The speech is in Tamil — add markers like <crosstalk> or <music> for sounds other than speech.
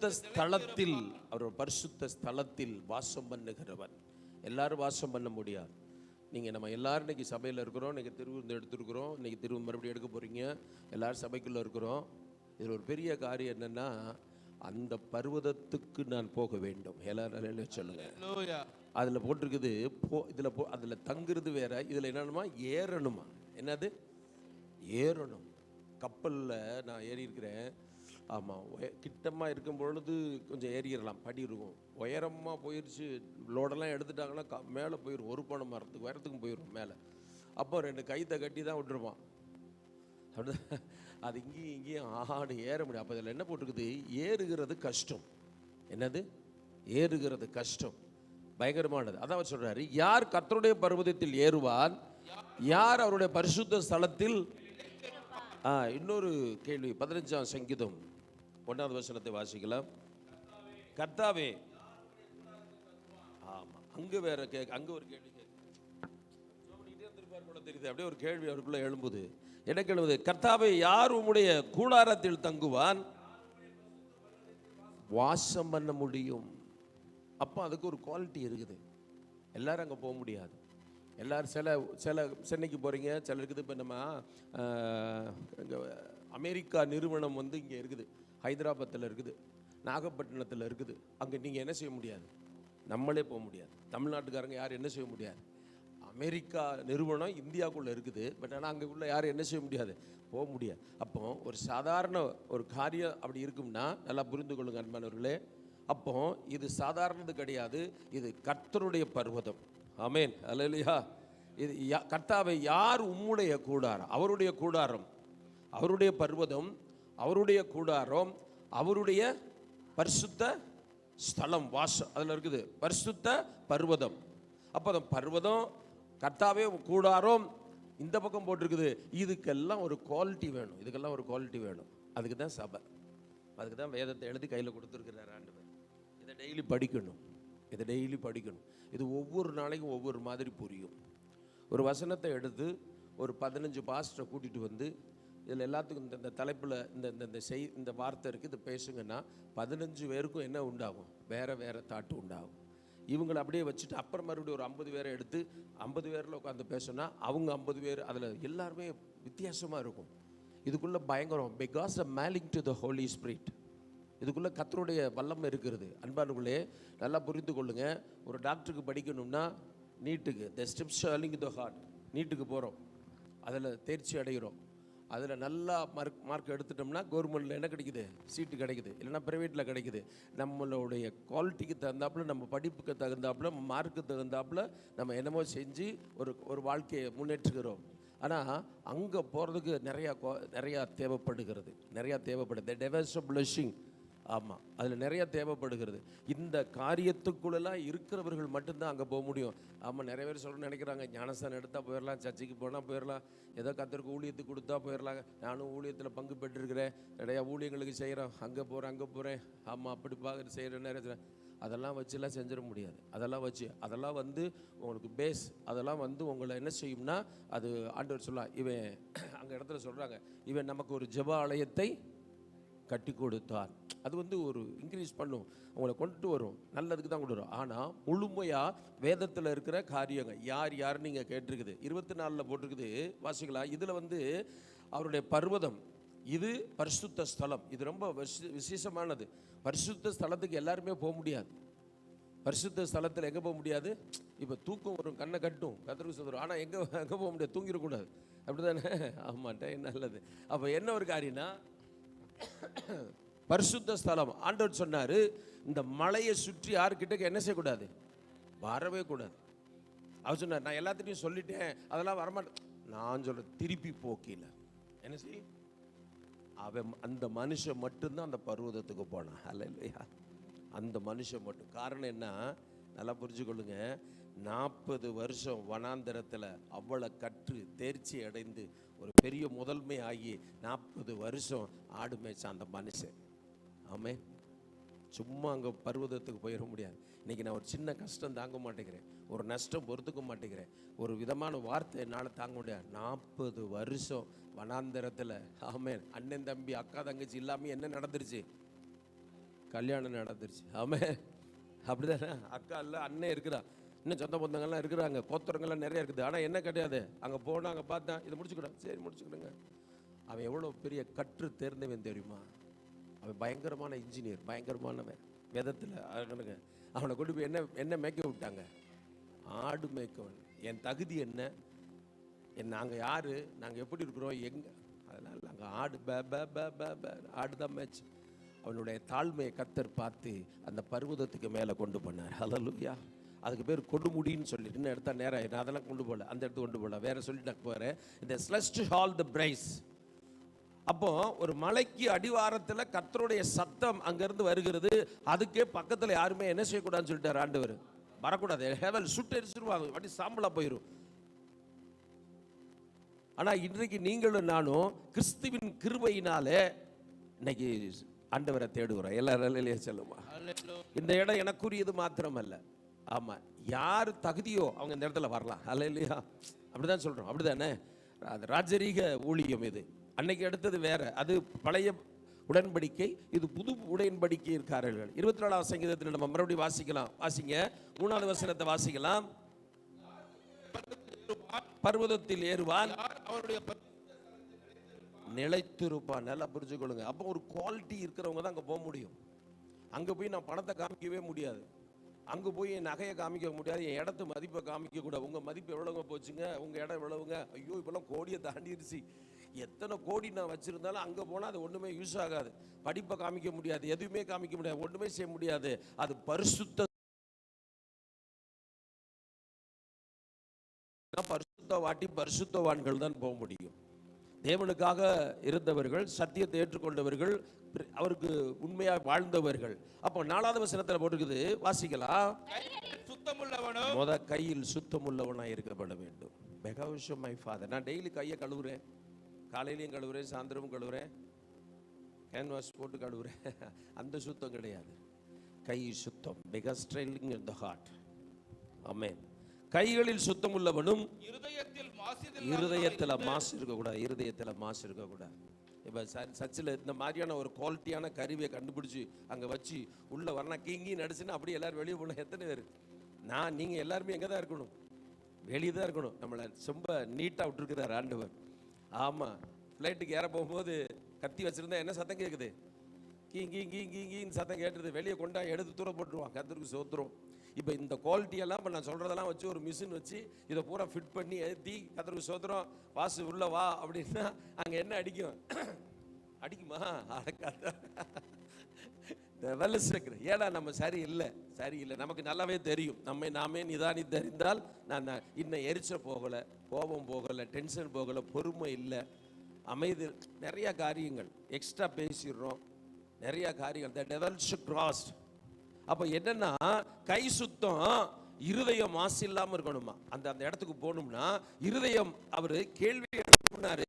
பரிசுத்த ஸ்தலத்தில் அவர் பரிசுத்த ஸ்தலத்தில் வாசம் பண்ணுகிறவன் எல்லாரும் வாசம் பண்ண முடியாது. நீங்கள் நம்ம எல்லாரும் இன்னைக்கு சபையில் இருக்கிறோம் இன்னைக்கு திருவிருந்து எடுத்துருக்குறோம் இன்னைக்கு திருவு மறுபடியும் எடுக்க போகிறீங்க எல்லாரும் சபைக்குள்ளே இருக்கிறோம். இதில் ஒரு பெரிய காரியம் என்னென்னா அந்த பர்வதத்துக்கு நான் போக வேண்டும். எல்லாரும் சொல்லுங்க. Hallelujah. அதில் போட்டிருக்குது போ இதில் போ அதில் தங்குறது வேற. இதில் என்னென்னமா? ஏறணுமா. என்னது? ஏறணும். கப்பலில் நான் ஏறி இருக்கிறேன் ஆமாம் கிட்டமாக இருக்கும் பொழுது கொஞ்சம் ஏறிடலாம் படி இருக்கும். உயரமாக போயிடுச்சு லோடெல்லாம் எடுத்துட்டாங்கன்னா க மேலே போயிடும் ஒரு பணம் மரத்துக்கு உயரத்துக்கும் போயிடும் மேலே. அப்போ ரெண்டு கைத்தை கட்டி தான் விட்டுருப்பான் அப்படி அது இங்கேயும் இங்கேயும் ஆடு ஏற முடியும். அப்போ இதில் என்ன போட்டிருக்குது? ஏறுகிறது கஷ்டம். என்னது? ஏறுகிறது கஷ்டம். பயங்கரமானது. அதான் அவர் சொல்கிறாரு யார் கத்தருடைய பர்வதத்தில் ஏறுவார் யார் அவருடைய பரிசுத்த ஸ்தலத்தில்? இன்னொரு கேள்வி பதினஞ்சாம் சங்கீதம். ஒன்றாவது வசனத்தை வாசிக்கலாம். கர்த்தாவே ஆமாம் அங்கே வேற கே அங்கே ஒரு கேள்வி இருந்திருப்பார் போல தெரியுது. அப்படியே ஒரு கேள்வி அவருக்குள்ளே எழும்புது. என்ன எழும்புது கர்த்தாவை யார் உம்முடைய கூடாரத்தில் தங்குவான்? வாசம் பண்ண முடியும். அப்போ அதுக்கு ஒரு குவாலிட்டி இருக்குது. எல்லாரும் அங்கே போக முடியாது. எல்லோரும் சில சில சென்னைக்கு போகிறீங்க சில இருக்குது இப்போ நம்ம அமெரிக்கா நிறுவனம் வந்து இங்கே இருக்குது. ஹைதராபாத்தில் இருக்குது நாகப்பட்டினத்தில் இருக்குது. அங்கே நீங்கள் என்ன செய்ய முடியாது? நம்மளே போக முடியாது. தமிழ்நாட்டுக்காரங்க யாரும் என்ன செய்ய முடியாது? அமெரிக்கா நிறுவனம் இந்தியாவுக்குள்ளே இருக்குது. பட் ஆனால் அங்கே உள்ள யாரும் என்ன செய்ய முடியாது? போக முடியாது. அப்போ ஒரு சாதாரண ஒரு காரியம் அப்படி இருக்கும்னா நல்லா புரிந்து கொள்ளுங்க அன்பானவர்களே. அப்போ இது சாதாரணது கிடையாது. இது கர்த்தருடைய பர்வதம். ஆமென். அல்லையா இது யா- கர்த்தாவை யார் உம்முடைய கூடாரம்? அவருடைய கூடாரம். அவருடைய பர்வதம் அவருடைய கூடாரம் அவருடைய பரிசுத்த ஸ்தலம் வாசம் அதில் இருக்குது பரிசுத்த பர்வதம். அப்போ அந்த பர்வதம் கர்த்தாவே கூடாரம் இந்த பக்கம் போட்டிருக்குது. இதுக்கெல்லாம் ஒரு குவாலிட்டி வேணும். இதுக்கெல்லாம் ஒரு குவாலிட்டி வேணும். அதுக்கு தான் சபை. அதுக்கு தான் வேதத்தை எழுதி கையில் கொடுத்துருக்கிறார் ஆண்டவர். இதை டெய்லி படிக்கணும். இதை டெய்லி படிக்கணும். இது ஒவ்வொரு நாளைக்கும் ஒவ்வொரு மாதிரி புரியும். ஒரு வசனத்தை எடுத்து ஒரு பதினஞ்சு பாஸ்டரை கூட்டிகிட்டு வந்து இதில் எல்லாத்துக்கும் இந்த இந்த தலைப்பில் இந்த இந்த இந்த செய் இந்த வார்த்தை இருக்குது இது பேசுங்கன்னா பதினஞ்சு பேருக்கும் என்ன உண்டாகும்? வேறு வேறு தாட்டு உண்டாகும். இவங்களை அப்படியே வச்சுட்டு அப்புறம் மறுபடியும் ஒரு ஐம்பது பேரை எடுத்து ஐம்பது பேரில் உட்காந்து பேசுனா அவங்க ஐம்பது பேர் அதில் எல்லாருமே வித்தியாசமாக இருக்கும். இதுக்குள்ளே பயங்கரம். Because a mailing to the Holy Spirit இதுக்குள்ளே கத்தருடைய வல்லம் இருக்கிறது. அன்பானுக்குள்ளே நல்லா புரிந்து கொள்ளுங்கள் ஒரு டாக்டருக்கு படிக்கணும்னா நீட்டுக்கு த ஸ்டெப்ஸ் அலிங் த ஹார்ட் நீட்டுக்கு போகிறோம் அதில் தேர்ச்சி அடைகிறோம். அதில் நல்லா மார்க் மார்க் எடுத்துட்டோம்னா கவர்மெண்ட்டில் என்ன கிடைக்குது? சீட்டு கிடைக்குது. இல்லைன்னா ப்ரைவேட்டில் கிடைக்குது. நம்மளுடைய குவாலிட்டிக்கு தகுந்தாப்புல நம்ம படிப்புக்கு தகுந்தாப்புல மார்க்கு தகுந்தாப்புல நம்ம என்னமோ செஞ்சு ஒரு ஒரு வாழ்க்கையை முன்னேற்றுகிறோம். ஆனால் அங்கே போகிறதுக்கு நிறையா நிறையா தேவைப்படுகிறது. நிறையா தேவைப்படுது. டெவர்ஸ் பிளஷிங் ஆமாம் அதில் நிறையா தேவைப்படுகிறது. இந்த காரியத்துக்குள்ளெல்லாம் இருக்கிறவர்கள் மட்டும்தான் அங்கே போக முடியும். ஆமாம் நிறைய பேர் சொல்ல நினைக்கிறாங்க ஞானஸ்தானம் எடுத்தால் போயிடலாம் சர்ச்சைக்கு போனால் போயிடலாம் ஏதோ கத்தருக்கு ஊழியத்துக்கு கொடுத்தா போயிடலாங்க நானும் ஊழியத்தில் பங்கு பெற்றிருக்கிறேன். நிறையா ஊழியங்களுக்கு செய்கிறேன் அங்கே போகிறேன் அங்கே போகிறேன் ஆமாம் அப்படி பார்க்குற செய்கிற நேரத்தில் அதெல்லாம் வச்சுலாம் செஞ்சிட முடியாது. அதெல்லாம் வச்சு அதெல்லாம் வந்து உங்களுக்கு பேஸ் அதெல்லாம் வந்து உங்களை என்ன செய்யும்னா அது ஆண்டவர் சொல்லலாம் இவன் அங்கே இடத்துல சொல்கிறாங்க இவன் நமக்கு ஒரு ஜெப ஆலயத்தை கட்டி கொடுத்தார். அது வந்து ஒரு இன்க்ரீஸ் பண்ணும். அவங்கள கொண்டு வரும். நல்லதுக்கு தான் கொண்டு வரும். ஆனால் முழுமையாக வேதத்தில் இருக்கிற காரியங்கள் யார் யார் நீங்கள் கேட்டிருக்குது. இருபத்தி நாலில் போட்டிருக்குது. வாசிக்கலாம் இதில் வந்து அவருடைய பர்வதம். இது பரிசுத்த ஸ்தலம். இது ரொம்ப விசேஷமானது. பரிசுத்த ஸ்தலத்துக்கு எல்லாருமே போக முடியாது. பரிசுத்த ஸ்தலத்தில் எங்கே போக முடியாது? இப்போ தூக்கம் வரும் கண்ணை கட்டும். கத்திரிக்கு சுதரும் ஆனால் எங்கே எங்கே போக முடியாது? தூங்கிடக்கூடாது. அப்படி தானே ஆமாட்டேன் நல்லது. அப்போ என்ன ஒரு காரியம்னா பரிசுத்த ஸ்தலம். ஆண்டவர் சொன்னார் இந்த மலையை சுற்றி யாருக்கிட்ட என்ன செய்யக்கூடாது? வரவே கூடாது. அவர் சொன்னார் நான் எல்லாத்திட்டையும் சொல்லிட்டேன் அதெல்லாம் வரமாட்டேன் நான் சொல்கிறேன் திருப்பி போக்கில. என்ன செய்? அவன் அந்த மனுஷன் மட்டும்தான் அந்த பர்வதத்துக்கு போனான். அல்ல இல்லையா அந்த மனுஷன் மட்டும். காரணம் என்ன? நல்லா புரிஞ்சுக்கொள்ளுங்க. நாற்பது வருஷம் வனாந்திரத்தில் அவ்வளோ கற்று தேர்ச்சி அடைந்து ஒரு பெரிய முதன்மை ஆகி நாற்பது வருஷம் ஆடு மேய்ச்சான் அந்த மனுஷன். ஆமே சும்மா அங்கே பர்வதத்துக்கு போயிட முடியாது. இன்னைக்கு நான் ஒரு சின்ன கஷ்டம் தாங்க மாட்டேங்கிறேன். ஒரு நஷ்டம் பொறுத்துக்க மாட்டேங்கிறேன். ஒரு விதமான வார்த்தை என்னால் தாங்க முடியாது. நாற்பது வருஷம் வனாந்தரத்தில் ஆமே அண்ணன் தம்பி அக்கா தங்கச்சி இல்லாமல் என்ன நடந்துருச்சு? கல்யாணம் நடந்துருச்சு. ஆமே அப்படிதானே? அக்கா இல்லை அண்ணன் இருக்கிறா இன்னும் சொந்த பந்தங்கள்லாம் இருக்கிறாங்க. கோத்தரங்கள்லாம் நிறைய இருக்குது. ஆனால் என்ன கிடையாது அங்கே போனால் அங்கே பார்த்தேன் இதை முடிச்சுக்கிடும் சரி முடிச்சுக்கிடுங்க. அவன் எவ்வளோ பெரிய கற்று தேர்ந்தவன் தெரியுமா? அவன் பயங்கரமான இன்ஜினியர் பயங்கரமானவன் விதத்தில் அவனுக்கு அவனை கொண்டு போய் என்ன என்ன மேய்க்க விட்டாங்க? ஆடு மேய்க்கவன். என் தகுதி என்ன? என் நாங்கள் யார்? நாங்கள் எப்படி இருக்கிறோம்? எங்கே? அதனால் நாங்கள் ஆடு பே பே பே பே ப ஆடு தான் மேட்ச் அவனுடைய தாழ்மையை கத்தர் பார்த்து அந்த பர்வதத்துக்கு மேலே கொண்டு போனார். ஹலலுயா அதுக்கு பேர் கொடுமுடின்னு சொல்லி இன்னும் எடுத்தால் நேரம் நான் அதெல்லாம் கொண்டு போகல அந்த இடத்துக்கு கொண்டு போகல வேற சொல்லிட்டு நான் போகிறேன் இந்த ஸ்லஸ்ட் ஹால் த பிரைஸ் அப்போ ஒரு மலைக்கு அடிவாரத்தில் கர்த்தருடைய சத்தம் அங்கிருந்து வருகிறது. அதுக்கே பக்கத்தில் யாருமே என்ன செய்யக்கூடாதுன்னு சொல்லிட்டார் ஆண்டவர். வரக்கூடாது. ஹேவல் சுட்டு எரிச்சிருவாங்க. வண்டி சாம்பலா போயிடும் ஆனா இன்றைக்கு நீங்களும் நானும் கிறிஸ்துவின் கிருபையினாலே இன்னைக்கு ஆண்டவரை தேடுகிறோம். எல்லாரும் சொல்லுமா? இந்த இடம் எனக்குரியது மாத்திரமல்ல. ஆமா யார் தகுதியோ அவங்க இந்த இடத்துல வரலாம். அல்ல இல்லையா அப்படிதான் சொல்றோம். அப்படிதானே? அது ராஜரீக ஊழியம் இது. அன்னைக்கு எடுத்தது வேற. அது பழைய உடன்படிக்கை இது புது உடன்படிக்கை இருக்கார்கள். இருபத்தி நாலாவது சங்கீதத்தில் நம்ம மறுபடியும் வாசிக்கலாம். வாசிங்க. மூணாவது வசனத்தை வாசிக்கலாம். பர்வதத்தில் ஏறுவான். அவருடைய நிலைத்திருப்பான். நல்லா புரிஞ்சுக்கொள்ளுங்க. அப்போ ஒரு குவாலிட்டி இருக்கிறவங்க தான் அங்கே போக முடியும். அங்கே போய் நான் பணத்தை காமிக்கவே முடியாது. அங்கே போய் என் நகையை காமிக்க முடியாது. என் இடத்து மதிப்பை காமிக்க கூடாது உங்கள் மதிப்பு எவ்வளோங்க போச்சுங்க? உங்கள் இடம் எவ்வளவுங்க? ஐயோ இப்போல்லாம் கோடியை தாண்டிடுச்சு எத்தனை கோடி நான் வச்சுருந்தாலும் அங்கே போனால் அது ஒன்றுமே யூஸ் ஆகாது. படிப்பை காமிக்க முடியாது எதுவுமே காமிக்க முடியாது ஒன்றுமே செய்ய முடியாது. அது பரிசுத்த பரிசுத்த வாட்டி பரிசுத்தவான்கள் தான் போக முடியும். தேவனுக்காக இருந்தவர்கள் சத்தியத்தை ஏற்றுக்கொண்டவர்கள் அவருக்கு உண்மையாக வாழ்ந்தவர்கள். அப்போ நாலாவது வசனத்தில் போட்டிருக்குது வாசிக்கலாம். சுத்தமுள்ளவனும் முத கையில் சுத்தமுள்ளவனாக இருக்கப்பட வேண்டும். மெகாவிஷம் மை ஃபாதர் நான் டெய்லி கையை கழுவுறேன். காலையிலையும் கழுவுறேன் சாயந்தரமும் கழுவுறேன். கேன்வாஸ் போட்டு கழுவுறேன். அந்த சுத்தம் கிடையாது. கை சுத்தம். மெகா ஸ்ட்ரைலிங் இன் த ஹார்ட் ஆமென் கைகளில் சுத்தம் உள்ளவனும் இருதயத்தில் இருதயத்தில் மாசு இருக்கக்கூடாது. இருதயத்தில் மாசு இருக்கக்கூடாது. இப்போ சர்ச்சில் இந்த மாதிரியான ஒரு குவாலிட்டியான கருவியை கண்டுபிடிச்சி அங்கே வச்சு உள்ளே வரணும் கீங்கி நடிச்சுன்னா அப்படியே எல்லாரும் வெளியே போகணும் எத்தனை பேர்? நான் நீங்கள் எல்லாருமே எங்கே தான் இருக்கணும்? வெளியே தான் இருக்கணும். நம்மளை ரொம்ப நீட்டாக விட்டுருக்கிறார் ஆண்டவர். ஆமாம் ஃப்ளைட்டுக்கு ஏற போகும்போது கத்தி வச்சுருந்தா என்ன சத்தம் கேட்குது கீ கீ கீ கீ கீன்னு சத்தம் கேட்டுருது. வெளியே கொண்டா எடுத்து தூர போட்டுருவான். கத்திரிக்கு சோத்துரும். இப்போ இந்த குவாலிட்டியெல்லாம் இப்போ நான் சொல்கிறதெல்லாம் வச்சு ஒரு மிஷின் வச்சு இதை பூரா ஃபிட் பண்ணி ஏற்றி கத்திரிக்கு சோத்துறோம் வாசு உள்ளே வா அப்படின்னா அங்கே என்ன அடிக்கும்? <coughs> அடிக்குமா? அடக்காத. இந்த வெள்ளசிருக்கிற ஏடா நம்ம சரி இல்லை சரி இல்லை நமக்கு நல்லாவே தெரியும். நம்மை நாமே நிதானி தெரிந்தால் நான் இன்னும் எரிச்சல் போகலை கோபம் போகலை டென்ஷன் போகலை பொறுமை இல்லை. அமைதி நிறைய காரியங்கள். எக்ஸ்ட்ரா பேசிடுறோம். நிறைய காரியங்கள். த டெவல்ஸ் கிராஸ்ட் அப்போ என்னன்னா கை சுத்தம் இருதயம் மாசு இல்லாமல் இருக்கணுமா? அந்த அந்த இடத்துக்கு போகணும்னா இருதயம் அவர் கேள்வி எழுப்பினாரு.